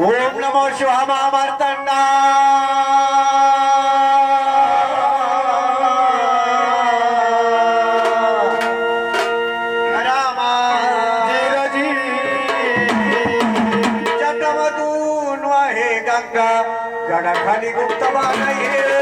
ओम नमो शिवा महामार्तांना गडाखाली गुप्त बागाई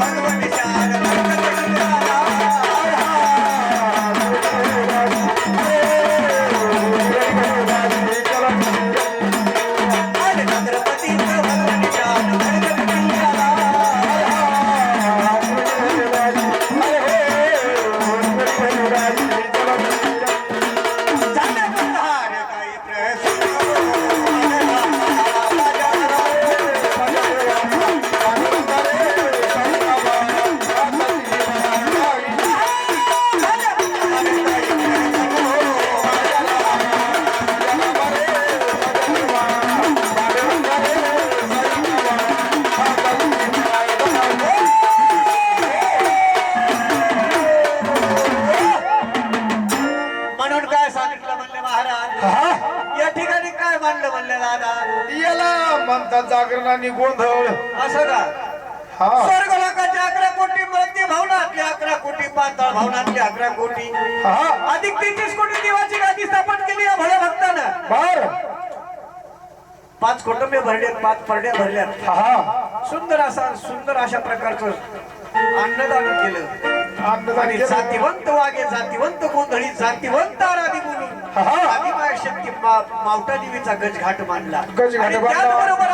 भगवती म्हणतात जागरण आणि गोंधळ असं का हा. स्वर्ग लोकांच्या अकरा कोटी मृत्यू भावनातले अकरा कोटी पाताळ भावनातले अकरा कोटी. हा. अधिक तेहतीस कोटी देवाची गादी स्थापन केली या भल्या भक्तानं. बर. पाच कुटुंबे भरले पाच परड्या भरल्यात. हा सुंदर असा सुंदर अशा प्रकारचं अन्नदान केलं. अन्नदान आणि केलं. जातीवंत वागे जातीवंत गोंधळी जातीवंत आराधी. आदिमाय शक्ती मावटा देवीचा गजघाट बांधला. त्याचबरोबर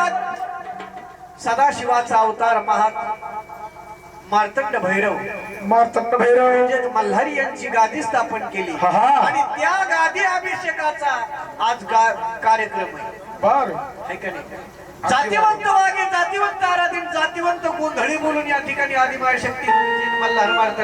सदाशिवाचा अवतार महा मार्तंड भैरव. मार्तंड भैरव. म्हणजेच मल्हारी यांची गादी स्थापन केली. आणि त्या गादी अभिषेकाचा आज कार्यक्रम आहे. बर. है का नाही? जातीवंत वागे जातीवंत आराधीन जातीवंत गोंधळी बोलून या ठिकाणी आदिमाय शक्ती मल्हार मार्तंड